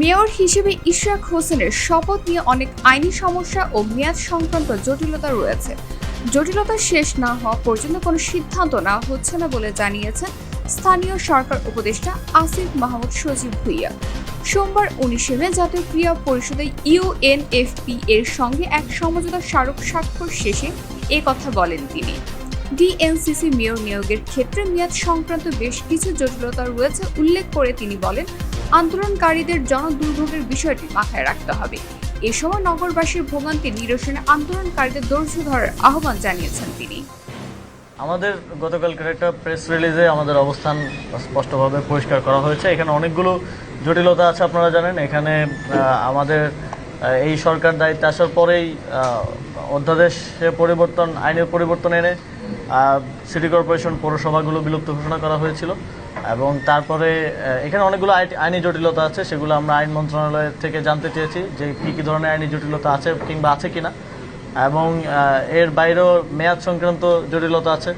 Mayor হিসেবে ইশরাক হোসেনের শপথ নিয়ে অনেক আইনি সমস্যা ও মেয়াদ সংক্রান্ত জটিলতা রয়েছে। জটিলতা শেষ না হওয়া পর্যন্ত কোনো সিদ্ধান্ত না হচ্ছে না বলে জানিয়েছেন স্থানীয় সরকার উপদেষ্টা আসিফ মাহমুদ সজীব ভুইয়া। সোমবার উনিশে মে জাতীয় ক্রীড়া পরিষদে ইউএনএফপি এর সঙ্গে এক সমঝোতা স্মারক স্বাক্ষর শেষে এ কথা বলেন তিনি। ডিএনসিসি মেয়র নিয়োগের ক্ষেত্রে মেয়াদ সংক্রান্ত বেশ কিছু জটিলতা রয়েছে উল্লেখ করে তিনি বলেন, আন্দোলনকারীদের জনদুর্ভোগের বিষয়টি মাথায় রাখতে হবে। এ সময় নগরবাসীর ভোগান্তি নিরসনে আন্দোলনকারীদের ধৈর্য ধরার আহ্বান জানিয়েছেন তিনি। আমাদের গতকালকের একটা প্রেস রিলিজে আমাদের অবস্থান স্পষ্টভাবে পরিষ্কার করা হয়েছে। এখানে অনেকগুলো জটিলতা আছে আপনারা জানেন। এখানে আমাদের এই সরকার দায়িত্বে আসার পরেই অধ্যাদেশে পরিবর্তন, আইনের পরিবর্তন এনে সিটি কর্পোরেশন পৌরসভাগুলো বিলুপ্ত ঘোষণা করা হয়েছিল। এবং তারপরে এখানে অনেকগুলো আই- আইনি জটিলতা আছে, সেগুলো আমরা আইন মন্ত্রণালয় থেকে জানতে চেয়েছি যে কী কী ধরনের আইনি জটিলতা আছে কিংবা আছে কিনা। এবং এর বাইরেও মেয়াদ সংক্রান্ত জটিলতা আছে।